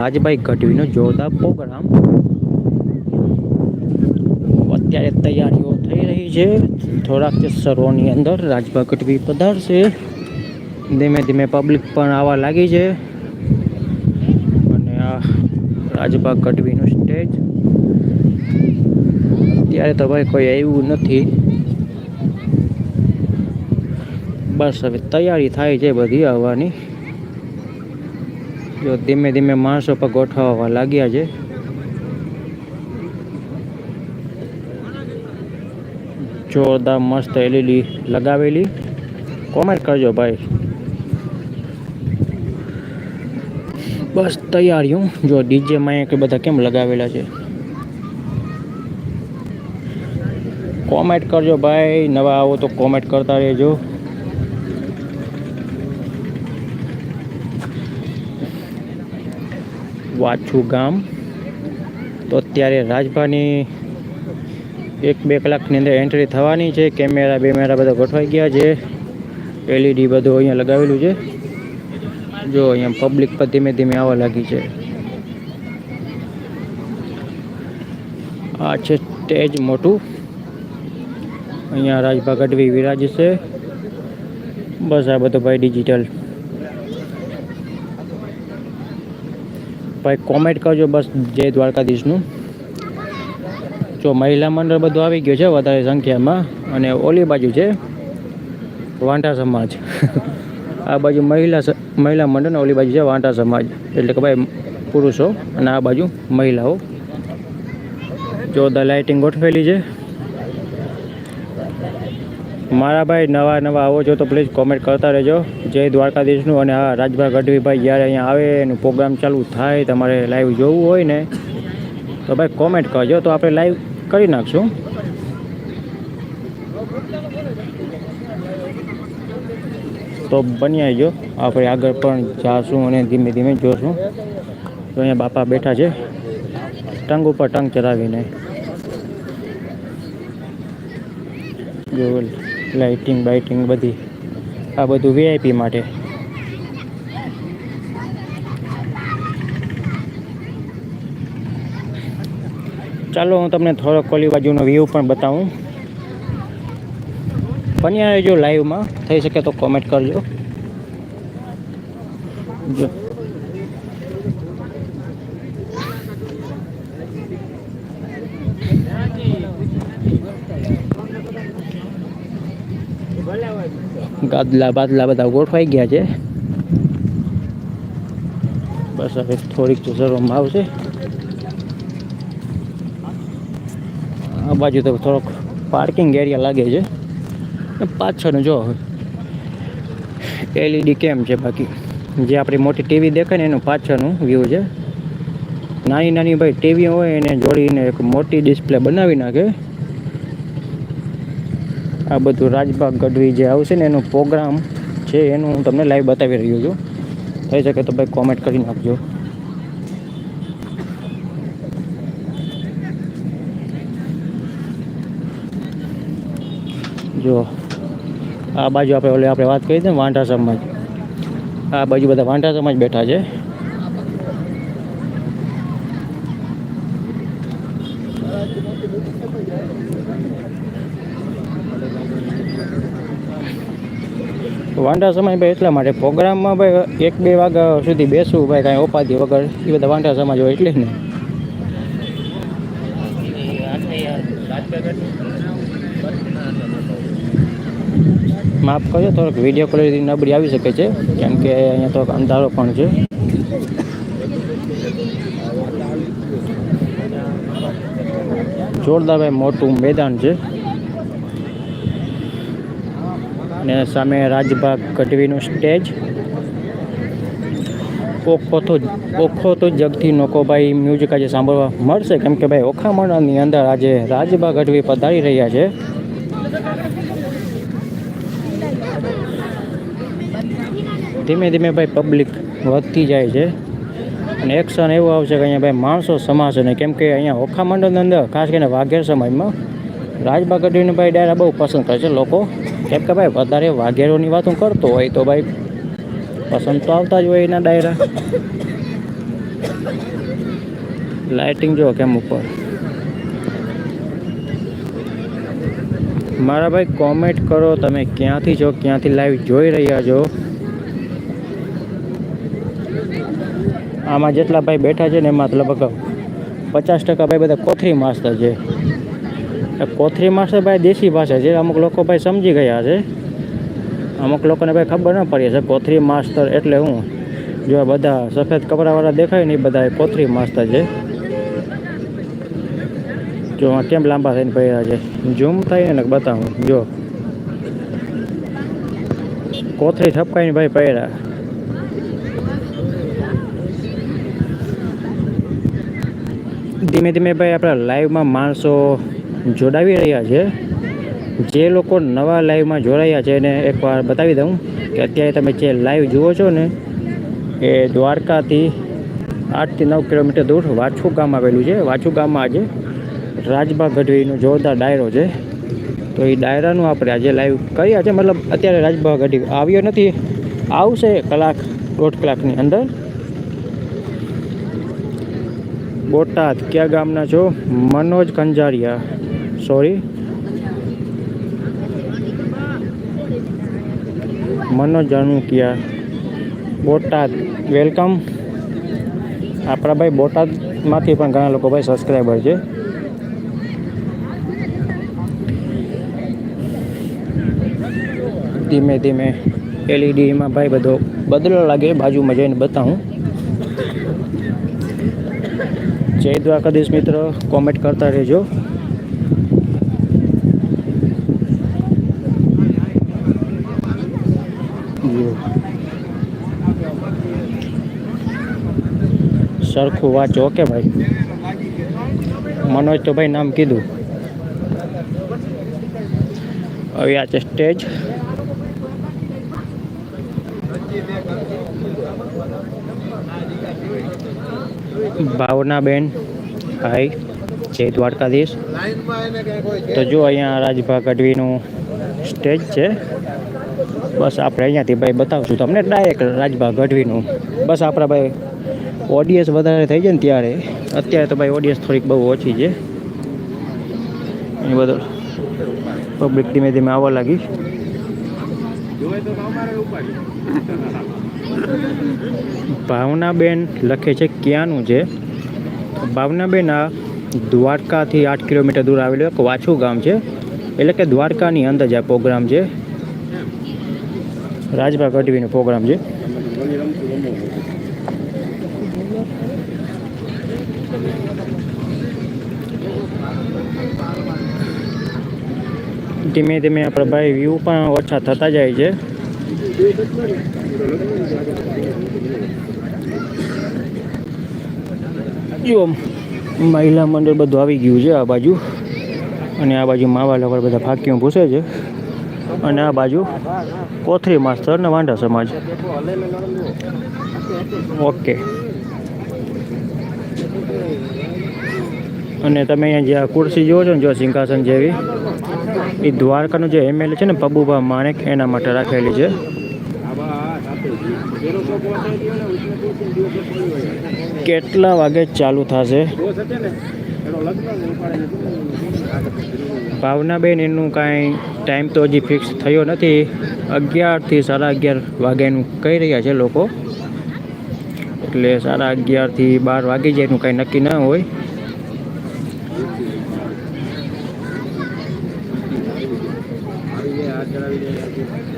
રાજભાઈ ગઢવીનો જોરદાર પ્રોગ્રામ. અત્યારે તૈયારીઓ થઈ રહી છે. થોડાક સરોની અંદર રાજભા ગઢવી પધારશે. ધીમે ધીમે પબ્લિક પણ આવવા લાગી છે. અને આ રાજભા ગઢવીનું સ્ટેજ અત્યારે તો ભાઈ કોઈ આવ્યું નથી. બસ હવે તૈયારી થાય છે બધી આવવાની. જો ધીમે ધીમે માણસો પર ગોઠવવા લાગ્યા છે. જોરદાર મસ્ત એલઈડી લગાવેલી. કોમેન્ટ કરજો ભાઈ. બસ તૈયારીઓ જો ડીજેમાં કે બધા કેમ લગાવેલા છે? કોમેન્ટ કરજો ભાઈ. નવા આવો તો કોમેન્ટ કરતા રહેજો. વાછું ગામ. તો અત્યારે રાજભાની એક બે કલાકની અંદર એન્ટ્રી થવાની છે. કેમેરા બેમેરા બધા ગોઠવાઈ ગયા છે. એલઈડી બધું અહીંયા લગાવેલું છે. જો અહીંયા પબ્લિક પર ધીમે ધીમે આવવા લાગી છે. આ છે સ્ટેજ મોટું. અહીંયા રાજભા ગઢવી વિરાજ છે બસ આ બધું ભાઈ ડિજિટલ ભાઈ કોમેન્ટ કરજો બસ, જય દ્વારકાધીશનું. જો મહિલા મંડળ બધું આવી ગયું છે વધારે સંખ્યામાં, અને ઓલી બાજુ છે, વાંટા સમાજ. આ બાજુ મહિલા મહિલા મંડળ અને ઓલી બાજુ છે વાંટા સમાજ. એટલે કે ભાઈ, પુરુષો, અને આ બાજુ મહિલાઓ. જોરદાર લાઇટિંગ ગોઠવેલી છે. મારા ભાઈ નવા નવા આવો છો તો પ્લીઝ કોમેન્ટ કરતા રહેજો. જય દ્વારકાધીશનું અને હા રાજભાઈ ગઢવીભાઈ જ્યારે અહીંયા આવે એનું પ્રોગ્રામ ચાલુ થાય, તમારે લાઈવ જોવું હોય ને, તો ભાઈ કોમેન્ટ કરજો. તો આપણે લાઈવ કરી નાખશું. તો બની આવજો આપણે આગળ પણ જાશું અને ધીમે ધીમે જોશું. તો અહીંયા બાપા બેઠા છે. ટંગ ઉપર ટંગ ચલાવીને જો લાઇટિંગ, બાઇટિંગ બધી. આ બધું વીઆઈપી માટે. ચાલો, હું તમને થોડોક કોલી બાજુનો વ્યૂ પણ બતાવું. બન્યા રહેજો લાઈવમાં થઈ શકે તો કોમેન્ટ કરજો. જો ગાદલા બાદલા બધા ગોઠવાઈ ગયા છે. બસ હવે થોડીક ચૂસરવામાં આવશે. આ બાજુ તો થોડોક પાર્કિંગ એરિયા લાગે છે. પાછળનું જો એલઈડી કેમ છે બાકી? જે આપણી મોટી ટીવી દેખાય ને એનું પાછળનું વ્યૂ છે. નાની નાની ભાઈ ટીવી હોય એને જોડીને એક મોટી ડિસ્પ્લે બનાવી નાખે. આ બધું રાજબાગ ગઢવી જે આવશે ને એનો પ્રોગ્રામ છે એનું હું તમને લાઈવ બતાવી રહ્યો છું. થઈ શકે તો ભાઈ કોમેન્ટ કરી નાખજો. જો, આ બાજુ આપણે ઓલે આપણે વાત કરી હતી ને વાંઢા સમાજ. આ બાજુ બધા વાંઢા સમાજ બેઠા છે. વાંઢા સમાજ ભાઈ, એટલા માટે પ્રોગ્રામમાં ભાઈ, એક બે વાગ્યા સુધી બેસવું ભાઈ, કાંઈ ઉપાધિ વગર એ બધા વાંઢા સમાજ હોય એટલે જ ને. માફ કરજો, થોડોક વીડિયો ક્વોલિટી નબળી આવી શકે છે, કેમ કે અહીંયા થોડોક અંધારો પણ છે. જોરદાર ભાઈ મોટું મેદાન છે. અને સામે રાજભાગ ગઢવીનું સ્ટેજ. ઓખો તો ઓખો તો જગથી નોકોભાઈ મ્યુઝિક આજે સાંભળવા મળશે. કેમ કે ભાઈ, ઓખામણની અંદર આજે રાજભાગ ગઢવી પધારી રહ્યા છે. ધીમે ધીમે ભાઈ પબ્લિક વધતી જાય છે. અને એક ક્ષણ એવું આવશે કે અહીંયા ભાઈ માણસો સમાશે ને કેમ કે અહીંયા ઓખા મંડળની અંદર, ખાસ કરીને વાઘેર સમયમાં રાજબા ગઢવીને ભાઈ ડાયરા બહુ પસંદ કરે છે લોકો. કેમ કે ભાઈ, વધારે વાઘેરોની વાતો કરતો હોય તો ભાઈ, પસંદ તો આવતા જ હોય એના ડાયરા. લાઇટિંગ જો કેમ ઉપર. મારા ભાઈ કોમેન્ટ કરો તમે ક્યાંથી છો, ક્યાંથી લાઈવ જોઈ રહ્યા છો. આમાં જેટલા ભાઈ બેઠા છે ને એમાં લગભગ પચાસ ટકા ભાઈ બધા કોથરી માસ્તા છે. કોથરી માસ્ટર ભાઈ દેશી ભાષા છે. અમુક લોકો ભાઈ સમજી ગયા છે. અમુક લોકોને ભાઈ ખબર ન પડી છે કોથરી માસ્તર એટલે હું? જો બધા સફેદ કપડાવાળા દેખાય ને એ બધા કોથરી માસ્તર છે. જો આ કેમ લાંબા થઈને પહેર્યા છે? ઝૂમ થાય ને બતાવું. જો. કોથરી થપકાઈને ભાઈ પહેર્યા ધીમે ધીમે ભાઈ આપણા લાઈવમાં માણસો જોડાવી રહ્યા છે. જે લોકો નવા લાઈવમાં જોડાયા છે એને એકવાર બતાવી દઉં કે અત્યારે તમે જે લાઈવ જુઓ છો ને, એ દ્વારકાથી આઠથી નવ કિલોમીટર દૂર વાછુ ગામ આવેલું છે. વાછુ ગામમાં આજે રાજભા ગઢવીનો જોરદાર ડાયરો છે. તો એ ડાયરાનું આપણે આજે લાઈવ કર્યા છે. મતલબ અત્યારે રાજભા ગઢવી આવ્યો નથી. આવશે કલાક, દોઢ કલાકની અંદર. બોટાદ ક્યાં ગામના છો? મનોજ કંજારિયા. સોરી મનોજ અનુકિયા બોટાદ. વેલકમ આપણા ભાઈ બોટાદમાંથી પણ ઘણા લોકો ભાઈ સબસ્ક્રાઈબર છે. ધીમે ધીમે એલઈડીમાં ભાઈ બધો બદલો લાગે, બાજુમાં જઈને બતાવું. જય દ્વારકાધીશ મિત્ર કોમેન્ટ કરતા રહેજો. સરખું વાંચો, ઓકે ભાઈ? મનોજ તો ભાઈ નામ કીધું. હવે આ છે સ્ટેજ. ભાવનાબેન ભાઈ જય દ્વારકાધીશ. તો જો અહીંયા રાજભા ગઢવીનું સ્ટેજ છે. બસ આપણે અહીંયાથી ભાઈ બતાવશું તમને ડાયરેક્ટ રાજભા ગઢવીનું. બસ આપણા ભાઈ ઓડિયન્સ વધારે થઈ જાય ને ત્યારે. અત્યારે તો ભાઈ ઓડિયન્સ થોડીક બહુ ઓછી છે. એ બધું પબ્લિક ધીમે ધીમે આવવા લાગી. ભાવનાબેન લખે છે ક્યાંનું છે? ભાવનાબેન આ દ્વારકાથી આઠ કિલોમીટર દૂર આવેલું એક વાછું ગામ છે. એટલે કે દ્વારકાની અંદર જ આ પ્રોગ્રામ છે. રાજભા ગઢવીનો પ્રોગ્રામ છે. ધીમે ધીમે આપણે ભાઈ વ્યૂ પણ ઓછા થતા જાય છે. જો, મહિલા મંડળ બધું આવી ગયું છે આ બાજુ. અને આ બાજુ માવા લોકો બધા ફાંકીઓ ભૂસે છે. અને આ બાજુ કોથરી માસ્તર અને વાંઢા સમાજ. ઓકે. અને તમે અહીંયા જે આ ખુરશી જુઓ છો ને, જો સિંહાસન જેવી, એ દ્વારકાનું જે એમએલએ છે ને, પબુભા માણેક, એના માટે રાખેલી છે. કેટલા વાગે ચાલુ થશે? ભાવનાબેન, એનું કાંઈ ટાઈમ તો હજી ફિક્સ થયો નથી. અગિયારથી સાડા અગિયાર વાગ્યાનું કહી રહ્યા છે લોકો. એટલે સાડા અગિયારથી બાર વાગી જાય, એનું કાંઈ નક્કી ના હોય.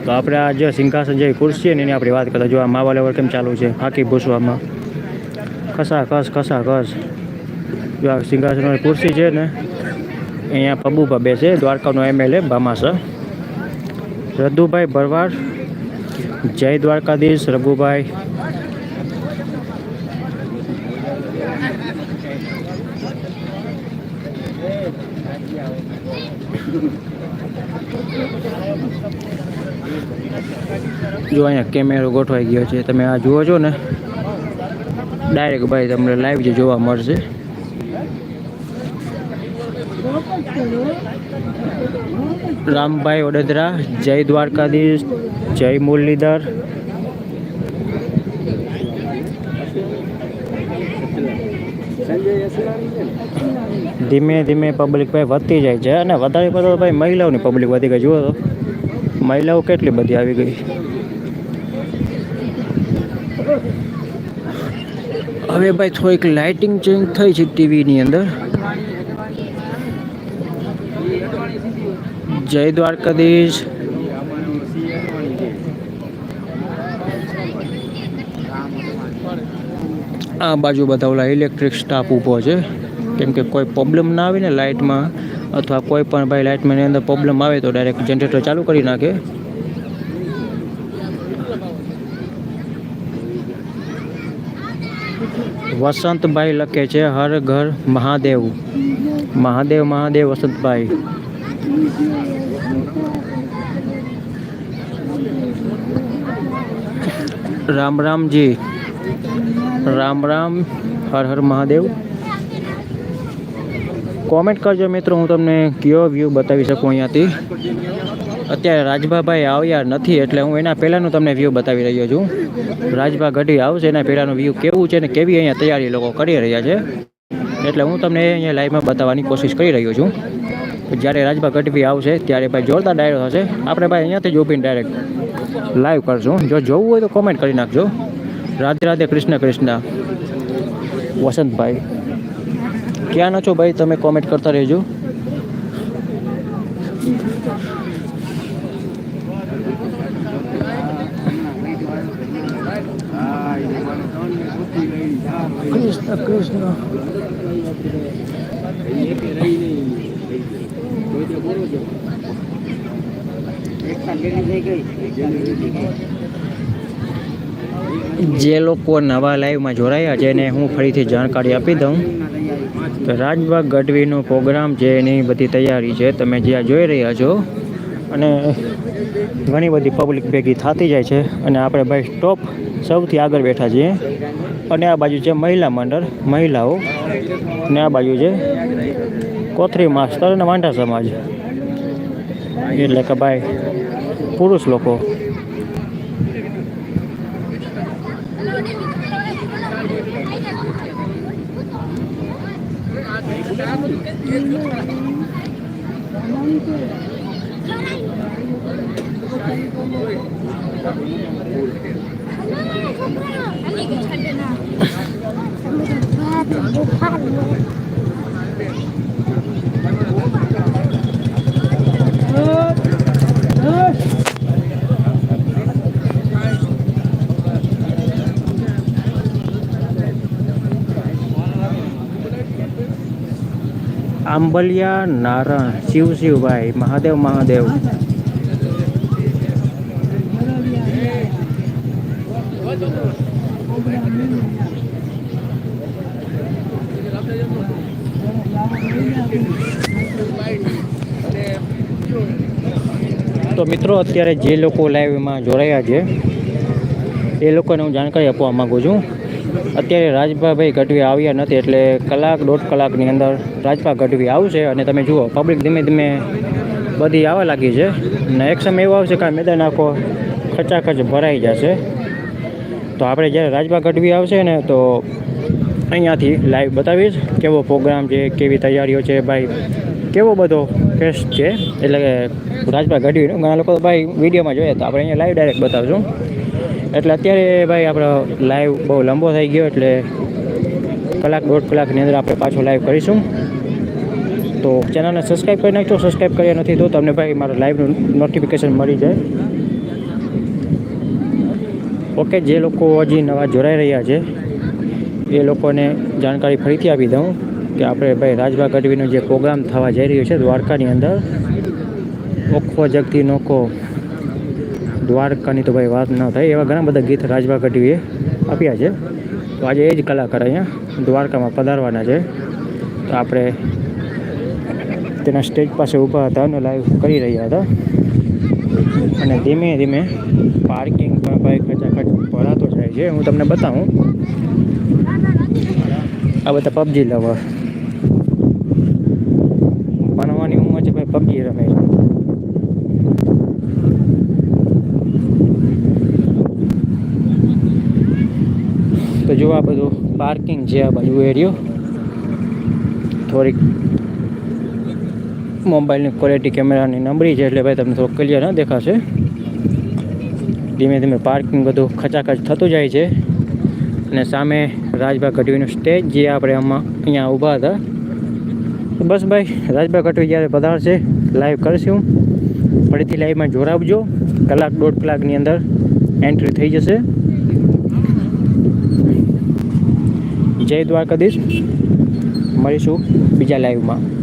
તો આપણે આ જે સિંહાસન જેવી ખુરશી ને, એની આપણે વાત કરતા જો આ માવા લેવલ કેમ ચાલુ છે? ફાંકી ભૂસવામાં. ખસા ખસ ખસા ખસ જો આ સિંહાસન ખુરશી છે ને અહીંયા પબુભા બેસે દ્વારકાનો એમએલએ ભામાસા રઘુભાઈ ભરવાડ, જય દ્વારકાધીશ રઘુભાઈ. જો અહીંયા કેમેરો ગોઠવાઈ ગયો છે, તમે આ જુઓ છો ને. ડાયરેક્ટ ભાઈ તમને લાઈવ જે જોવા મળશે. રામભાઈ વડોદરા, જય દ્વારકાધીશ, જય મુરલીધર. ધીમે ધીમે પબ્લિક ભાઈ વધતી જાય છે અને વધારે પડતો ભાઈ મહિલાઓની પબ્લિક વધી ગઈ, જુઓ તો. મહિલાઓ કેટલી બધી આવી ગઈ. હવે ભાઈ થોડીક લાઇટિંગ ચેન્જ થઈ છે ટીવીની અંદર. જય દ્વારકાધીશ. આ બાજુ બધા ઓલા ઇલેક્ટ્રિક સ્ટાફ ઊભો છે. કેમ કે કોઈ પ્રોબ્લેમ ના આવે ને લાઇટમાં, અથવા કોઈ પણ ભાઈ લાઇટમાં એની અંદર પ્રોબ્લેમ આવે તો ડાયરેક્ટ જનરેટર ચાલુ કરી નાખે. વસંતભાઈ લખે છે, હર ઘર મહાદેવ. મહાદેવ મહાદેવ, વસંતભાઈ. રામ રામજી રામ રામ, હર હર મહાદેવ. કોમેન્ટ કરજો મિત્રો, હું તમને કયો વ્યૂ બતાવી શકું અહીંયાથી. અત્યારે રાજભાભાઈ આવ્યા નથી, એટલે હું એના પહેલાંનું તમને વ્યૂ બતાવી રહ્યો છું. રાજભા ઘડી આવશે, એના પહેલાંનું વ્યૂ કેવું છે ને કેવી અહીંયા તૈયારી લોકો કરી રહ્યા છે. એટલે હું તમને અહીંયા લાઈવમાં બતાવવાની કોશિશ કરી રહ્યો છું. જ્યારે રાજભા ગઢવી આવશે ત્યારે ભાઈ જોરદાર ડાયરો થશે. આપણે ભાઈ અહીંયાથી જ ઉભીને ડાયરેક્ટ લાઈવ કરશું. જો જોવું હોય તો કોમેન્ટ કરી નાખજો. રાધે રાધે, કૃષ્ણ કૃષ્ણ. વસંતભાઈ, ક્યાં ન છો ભાઈ? તમે કોમેન્ટ કરતા રહેજો. કૃષ્ણ કૃષ્ણ જે લોકો નવા લાઈવમાં જોડાયા છે એને હું ફરીથી જાણકારી આપી દઉં. તો રાજબાગ ગઢવીનો પ્રોગ્રામ છે એની બધી તૈયારી છે. તમે જ્યાં જોઈ રહ્યા છો અને ઘણી બધી પબ્લિક ભેગી થતી જાય છે અને આપણે ભાઈ સ્ટોપ સૌથી આગળ બેઠા છીએ. અને આ બાજુ છે મહિલા મંડળ, મહિલાઓ. અને આ બાજુ છે કોથરી માસ્તર અને વાંઢા સમાજ. એટલે કે ભાઈ, પુરુષ લોકો. આંબલિયા નારણ શિવ શિવભાઈ મહાદેવ મહાદેવ. તો મિત્રો, અત્યારે જે લોકો લાઈવમાં જોડાયા છે, એ લોકોને હું જાણકારી આપવા માગું છું. અત્યારે રાજભાભાઈ ગઢવી આવ્યા નથી, એટલે કલાક દોઢ કલાકની અંદર રાજભા ગઢવી આવશે અને તમે જુઓ પબ્લિક ધીમે ધીમે બધી આવવા લાગી છે. અને એક સમય એવો આવશે કે મેદાન આખો ખચાખચ ભરાઈ જશે. તો આપણે જ્યારે રાજભા ગઢવી આવશે ને, તો અહીંયાથી લાઈવ બતાવીશ, કેવો પ્રોગ્રામ છે, કેવી તૈયારીઓ છે, ભાઈ? કેવો બધો ફેસ્ટ છે? એટલે કે રાજભાઈ ગઢવીનો ઘણા લોકો ભાઈ વિડીયોમાં જોઈએ તો આપણે અહીંયા લાઈવ ડાયરેક્ટ બતાવશું. એટલે અત્યારે ભાઈ આપણો લાઈવ બહુ લાંબો થઈ ગયો એટલે કલાક દોઢ કલાકની અંદર આપણે પાછો લાઈવ કરીશું. તો ચેનલને સબસ્ક્રાઈબ કરી નાખજો. સબસ્ક્રાઈબ કર્યા નથી તો તમને ભાઈ મારા લાઈવનું નોટિફિકેશન મળી જાય. ઓકે, જે લોકો હજી નવા જોડાઈ રહ્યા છે, એ લોકોને જાણકારી ફરીથી આપી દઉં. કે આપણે ભાઈ રાજભા ગઢવીનો જે પ્રોગ્રામ થવા જઈ રહ્યો છે દ્વારકાની અંદર, ઓખો જગતી નોખો દ્વારકાની તો ભાઈ વાત ન થાય, એવા ઘણા બધા ગીત રાજભા ગઢવીએ આપ્યા છે. તો આજે એ જ કલાકાર અહીંયા દ્વારકામાં પધારવાના છે. તો આપણે તેના સ્ટેજ પાસે ઊભા હતા અને લાઈવ કરી રહ્યા હતા. અને ધીમે ધીમે પાર્કિંગ પણ ભાઈ ખચાખચ ભરાતો જાય છે. હું તમને બતાવું. આ બધા પબજી લવર ભણવાની ઉંમર છે ભાઈ પબજી રમે છે તો જો આ બધું પાર્કિંગ છે આ બાજુ એરિયો થોડીક મોબાઈલની ક્વોલિટી કેમેરાની નબળી છે એટલે ભાઈ તમને થોડું ક્લિયર ન દેખાશે. ધીમે ધીમે પાર્કિંગ બધું ખચાખચ થતું જાય છે. અને સામે રાજભાઈ ગઢવીનું સ્ટેજ જે આપણે આમાં અહીંયા ઊભા હતા. બસ ભાઈ રાજભાઈ ગઢવી જ્યારે પધારશે લાઈવ કરશું. ફરીથી લાઈવમાં જોડાવજો. કલાક દોઢ કલાકની અંદર એન્ટ્રી થઈ જશે. જય દ્વારકાધીશ. મળીશું બીજા લાઈવમાં